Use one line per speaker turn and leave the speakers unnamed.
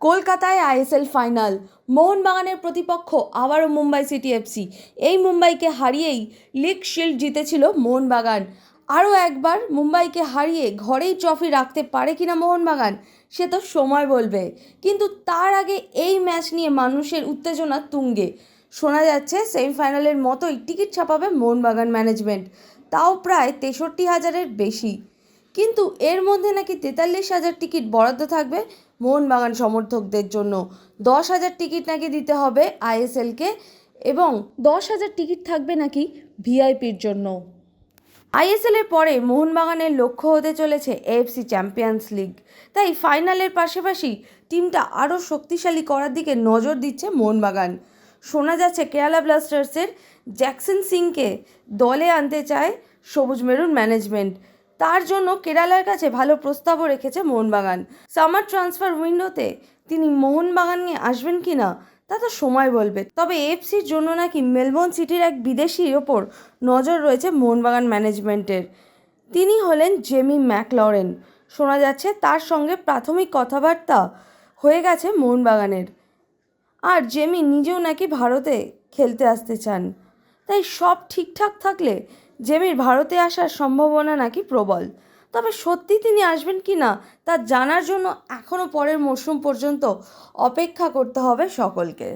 কলকাতায় ISL final. মোহনবাগানের প্রতিপক্ষ আবারও মুম্বাই সিটি এফসি এই মুম্বাইকে হারিয়েই লিগ শিল্ড জিতেছিল মোহনবাগান। আরও একবার মুম্বাইকে হারিয়ে ঘরেই ট্রফি রাখতে পারে কিনা মোহনবাগান, সে তো সময় বলবে। কিন্তু তার আগে এই ম্যাচ নিয়ে মানুষের উত্তেজনা তুঙ্গে। শোনা যাচ্ছে, সেমিফাইনালের মতোই টিকিট ছাপাবে মোহনবাগান ম্যানেজমেন্ট। তাও প্রায় তেষট্টি হাজারের বেশি। কিন্তু এর মধ্যে নাকি তেতাল্লিশ হাজার টিকিট বরাদ্দ থাকবে মোহনবাগান সমর্থকদের জন্য। দশ হাজার টিকিট নাকি দিতে হবে আইএসএলকে এবং দশ হাজার টিকিট থাকবে নাকি ভিআইপির জন্য। আইএসএলের পরে মোহনবাগানের লক্ষ্য হতে চলেছে এএফসি চ্যাম্পিয়ন্স লিগ। তাই ফাইনালের পাশাপাশি টিমটা আরও শক্তিশালী করার দিকে নজর দিচ্ছে মোহনবাগান। শোনা যাচ্ছে কেরালা ব্লাস্টার্সের জ্যাকসন সিংকে দলে আনতে চায় সবুজ মেরুন ম্যানেজমেন্ট। তার জন্য কেরালার কাছে ভালো প্রস্তাবও রেখেছে মোহনবাগান। সামার ট্রান্সফার উইন্ডোতে তিনি মোহনবাগান নিয়ে আসবেন কি না তা তো সময় বলবে। তবে এফসির জন্য নাকি মেলবোর্ন সিটির এক বিদেশির ওপর নজর রয়েছে মোহনবাগান ম্যানেজমেন্টের। তিনি হলেন জেমি ম্যাকলরেন। শোনা যাচ্ছে তার সঙ্গে প্রাথমিক কথাবার্তা হয়ে গেছে মোহনবাগানের। আর জেমি নিজেও নাকি ভারতে খেলতে আসতে চান। তাই সব ঠিকঠাক থাকলে জেমির ভারতে আসার সম্ভাবনা নাকি প্রবল। তবে সত্যি তিনি আসবেন কি না, তা জানার জন্য এখনও পরের মরশুম পর্যন্ত অপেক্ষা করতে হবে সকলকে।